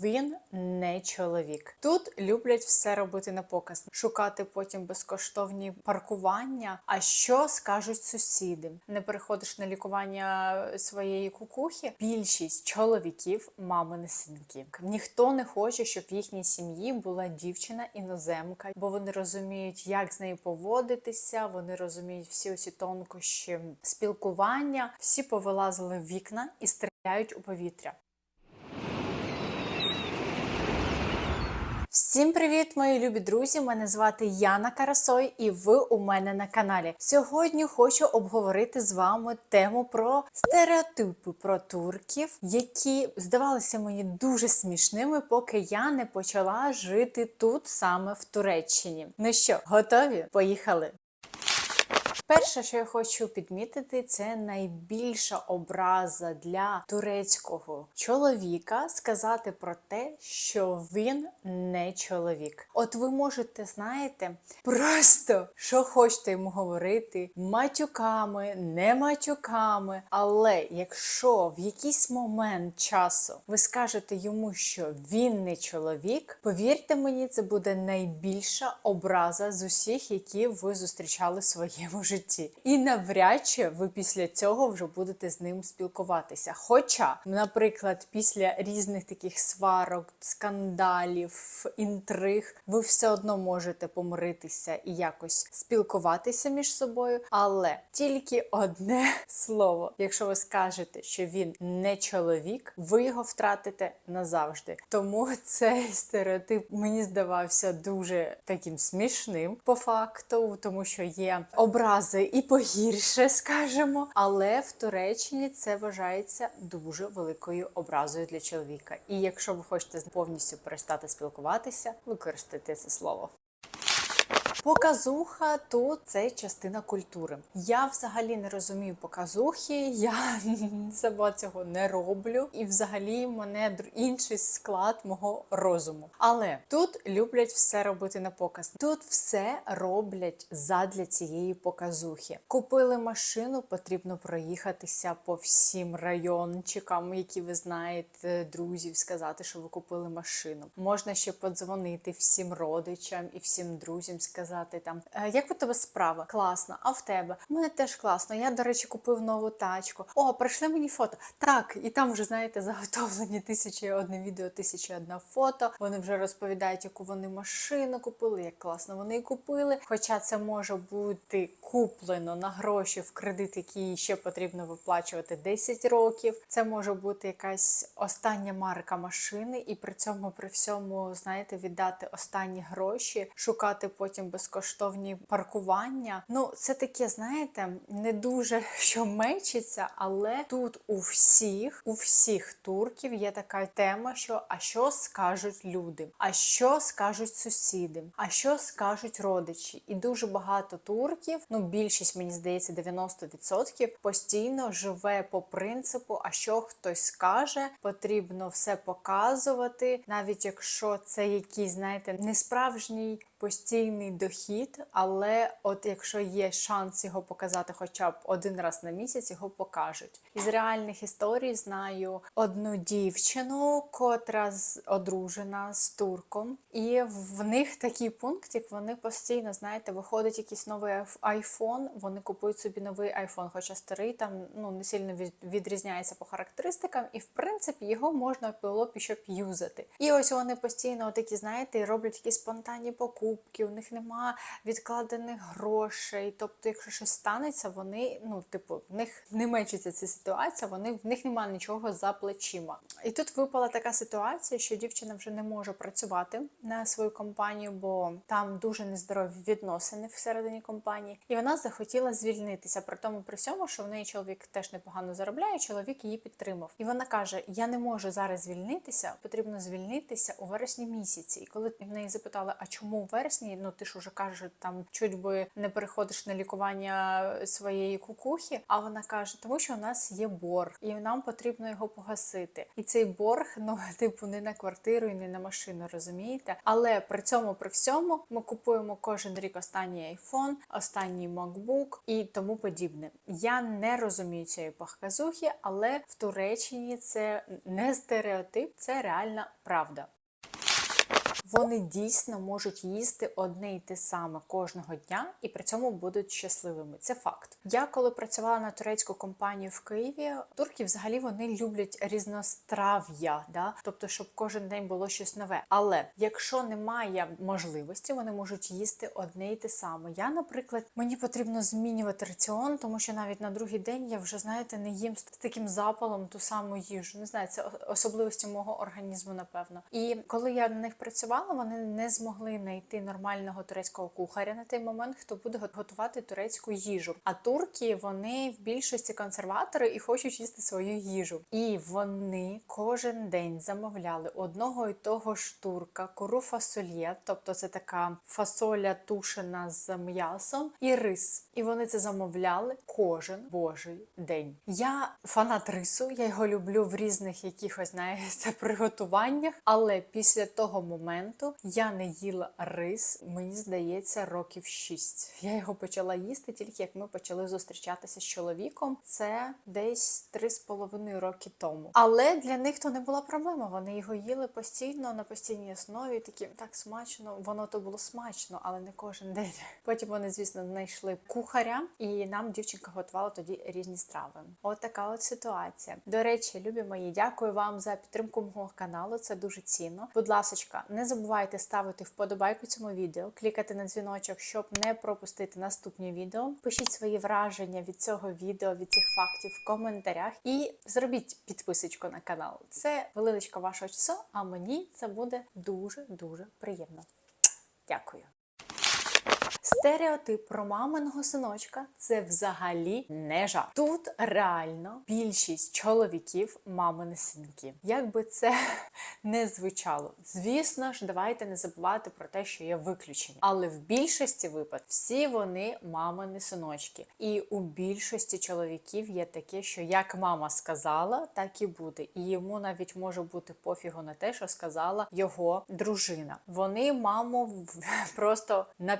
Він не чоловік. Тут люблять все робити на показ, шукати потім безкоштовні паркування. А що скажуть сусіди? Не переходиш на лікування своєї кукухи. Більшість чоловіків мамини синки. Ніхто не хоче, щоб в їхній сім'ї була дівчина іноземка, бо вони розуміють, як з нею поводитися. Вони розуміють всі оці тонкощі спілкування. Всі повилазили в вікна і стріляють у повітря. Всім привіт, мої любі друзі! Мене звати Яна Карасой, і ви у мене на каналі. Сьогодні хочу обговорити з вами тему про стереотипи про турків, які здавалися мені дуже смішними, поки я не почала жити тут саме в Туреччині. Ну що, готові? Поїхали! Перше, що я хочу підмітити, це найбільша образа для турецького чоловіка сказати про те, що він не чоловік. От ви можете, знаєте, просто що хочете йому говорити, матюками, не матюками. Але якщо в якийсь момент часу ви скажете йому, що він не чоловік, повірте мені, це буде найбільша образа з усіх, які ви зустрічали в своєму житті. І навряд чи ви після цього вже будете з ним спілкуватися. Хоча, наприклад, після різних таких сварок, скандалів, інтриг, ви все одно можете помиритися і якось спілкуватися між собою. Але тільки одне слово, якщо ви скажете, що він не чоловік, ви його втратите назавжди. Тому цей стереотип мені здавався дуже таким смішним по факту, тому що є образи і погірше, скажемо. Але в Туреччині це вважається дуже великою образою для чоловіка. І якщо ви хочете повністю перестати спілкуватися, використайте це слово. Показуха тут це частина культури. Я взагалі не розумію показухи, я сама цього не роблю, і взагалі мене інший склад мого розуму. Але тут люблять все робити на показ. Тут все роблять задля цієї показухи. Купили машину, потрібно проїхатися по всім райончикам, які ви знаєте, друзів, сказати, що ви купили машину. Можна ще подзвонити всім родичам і всім друзям, сказати там, «Е, як у тебе справа? Класно, а в тебе? У мене теж класно. Я, до речі, купив нову тачку. О, прийшли мені фото. Так, і там вже знаєте, заготовлені тисячі одне відео, тисяча і одна фото. Вони вже розповідають, яку вони машину купили, як класно вони її купили. Хоча це може бути куплено на гроші в кредит, який ще потрібно виплачувати 10 років. Це може бути якась остання марка машини, і при цьому при всьому, знаєте, віддати останні гроші, шукати потім безкоштовні паркування. Ну, це таке, знаєте, не дуже що мечиться, але тут у всіх, у всіх турків є така тема, що а що скажуть люди, а що скажуть сусіди, а що скажуть родичі. І дуже багато турків, ну більшість мені здається, 90% постійно живе по принципу, а що хтось скаже, потрібно все показувати, навіть якщо це якийсь, знаєте, несправжній постійний дохід, але от якщо є шанс його показати хоча б один раз на місяць, його покажуть. Із реальних історій знаю одну дівчину, котра одружена з турком, і в них такий пунктик, вони постійно, знаєте, виходить якийсь новий айфон, вони купують собі новий айфон, хоча старий там ну не сильно відрізняється по характеристикам, і в принципі його можна було б щоб юзати. І ось вони постійно такі, знаєте, роблять якісь спонтанні покупки, у них нема відкладених грошей. Тобто, якщо щось станеться, вони, ну, типу, в них не мечиться ця ситуація, вони в них немає нічого за плечима. І тут випала така ситуація, що дівчина вже не може працювати на свою компанію, бо там дуже нездорові відносини всередині компанії. І вона захотіла звільнитися. При тому при всьому, що в неї чоловік теж непогано заробляє, чоловік її підтримав. І вона каже: Я не можу зараз звільнитися, потрібно звільнитися у вересні місяці. І коли в неї запитали, а чому у вересні? Ну ти ж уже вже кажуть, там чуть би не переходиш на лікування своєї кукухи. А вона каже, тому що у нас є борг, і нам потрібно його погасити. І цей борг, ну типу, не на квартиру і не на машину, розумієте? Але при цьому при всьому ми купуємо кожен рік останній iPhone, останній MacBook і тому подібне. Я не розумію цієї пахказухи, але в Туреччині це не стереотип, це реальна правда. Вони дійсно можуть їсти одне й те саме кожного дня і при цьому будуть щасливими. Це факт. Я коли працювала на турецьку компанію в Києві, турки взагалі вони люблять різнострав'я, да? тобто, щоб кожен день було щось нове. Але якщо немає можливості, вони можуть їсти одне й те саме. Я, наприклад, мені потрібно змінювати раціон, тому що навіть на другий день я вже знаєте не їм з таким запалом ту саму їжу. Не знаю, це особливості мого організму, напевно. І коли я на них працювала, вони не змогли знайти нормального турецького кухаря на той момент, хто буде готувати турецьку їжу. А турки вони в більшості консерватори і хочуть їсти свою їжу. І вони кожен день замовляли одного і того ж турка, куру фасольє, тобто це така фасоля тушена з м'ясом і рис. І вони це замовляли кожен божий день. Я фанат рису, я його люблю в різних якихось знаєте, приготуваннях. Але після того моменту я не їла рис, мені здається, років 6. Я його почала їсти тільки як ми почали зустрічатися з чоловіком. Це десь 3,5 роки тому. Але для них то не була проблема. Вони його їли постійно на постійній основі. Такі так смачно. Воно то було смачно, але не кожен день. Потім вони, звісно, знайшли кухаря, і нам дівчинка готувала тоді різні страви. От така от ситуація. До речі, любі мої, дякую вам за підтримку мого каналу. Це дуже цінно. Будь ласочка, не забувайте ставити вподобайку цьому відео, клікати на дзвіночок, щоб не пропустити наступні відео. Пишіть свої враження від цього відео, від цих фактів в коментарях і зробіть підписочку на канал. Це величка вашого часу, а мені це буде дуже дуже приємно. Дякую. Стереотип про маминого синочка це взагалі не жарт. Тут реально більшість чоловіків мамини синки. Як би це не звучало. Звісно ж, давайте не забувати про те, що є виключення. Але в більшості випадків всі вони мамини синочки. І у більшості чоловіків є таке, що як мама сказала, так і буде. І йому навіть може бути пофігу на те, що сказала його дружина. Вони маму просто на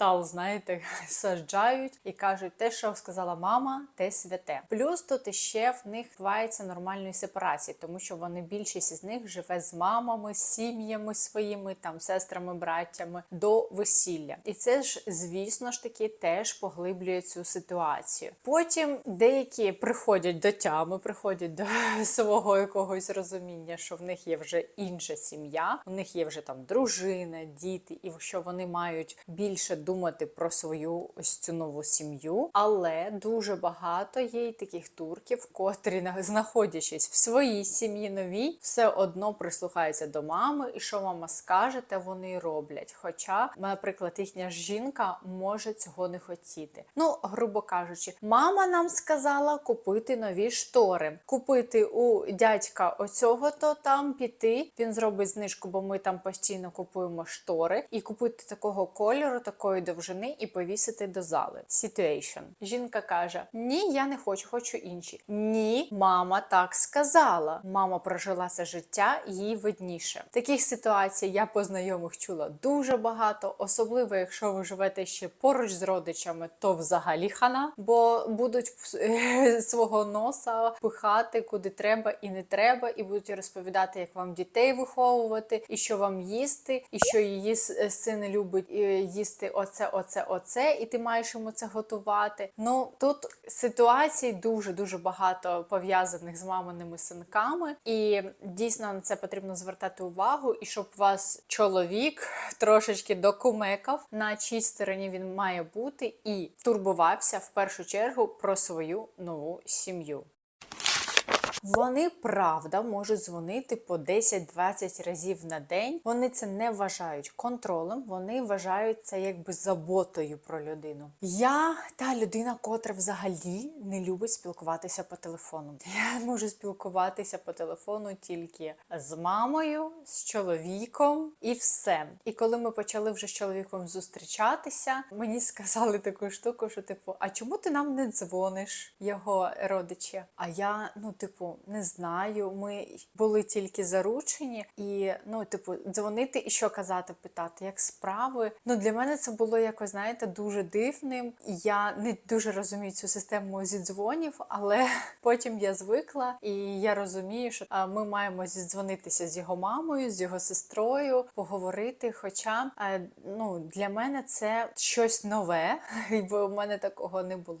п'єдістал, знаєте, саджають і кажуть, те, що сказала мама, те святе. Плюс тут іще в них відбувається нормальної сепарації, тому що вони більшість із них живе з мамами, сім'ями своїми, там сестрами, браттями до весілля. І це ж, звісно ж таки, теж поглиблює цю ситуацію. Потім деякі приходять до тями, приходять до свого якогось розуміння, що в них є вже інша сім'я, у них є вже там дружина, діти, і що вони мають більше думати про свою ось цю нову сім'ю. Але дуже багато є й таких турків, котрі знаходячись в своїй сім'ї новій, все одно прислухаються до мами, і що мама скаже, те вони й роблять. Хоча, наприклад, їхня жінка може цього не хотіти. Ну, грубо кажучи, мама нам сказала купити нові штори, купити у дядька оцього то там піти. Він зробить знижку, бо ми там постійно купуємо штори, і купити такого кольору, такої довжини, і повісити до зали. Situation. Жінка каже: Ні, я не хочу, хочу інші. Ні, мама так сказала. Мама прожила це життя, їй видніше. Таких ситуацій я по знайомих чула дуже багато, особливо якщо ви живете ще поруч з родичами, то взагалі хана, бо будуть свого носа пихати куди треба і не треба, і будуть розповідати, як вам дітей виховувати, і що вам їсти, і що її син любить е, їсти оце, оце, оце, і ти маєш йому це готувати. Ну тут ситуацій дуже дуже багато пов'язаних з маминими синками, і дійсно на це потрібно звертати увагу, і щоб вас чоловік трошечки докумекав, на чій стороні він має бути, і турбувався в першу чергу про свою нову сім'ю. Вони правда можуть дзвонити по 10-20 разів на день. Вони це не вважають контролем, вони вважають це якби заботою про людину. Я та людина, котра взагалі не любить спілкуватися по телефону. Я можу спілкуватися по телефону тільки з мамою, з чоловіком і все. І коли ми почали вже з чоловіком зустрічатися, мені сказали таку штуку, що типу, а чому ти нам не дзвониш, його родичі? А я, ну, типу, не знаю. Ми були тільки заручені, і ну, типу, дзвонити і що казати, питати, як справи. Ну для мене це було якось, знаєте, дуже дивним. Я не дуже розумію цю систему зідзвонів, але потім я звикла, і я розумію, що ми маємо зідзвонитися з його мамою, з його сестрою, поговорити. Хоча е, ну для мене це щось нове, бо в мене такого не було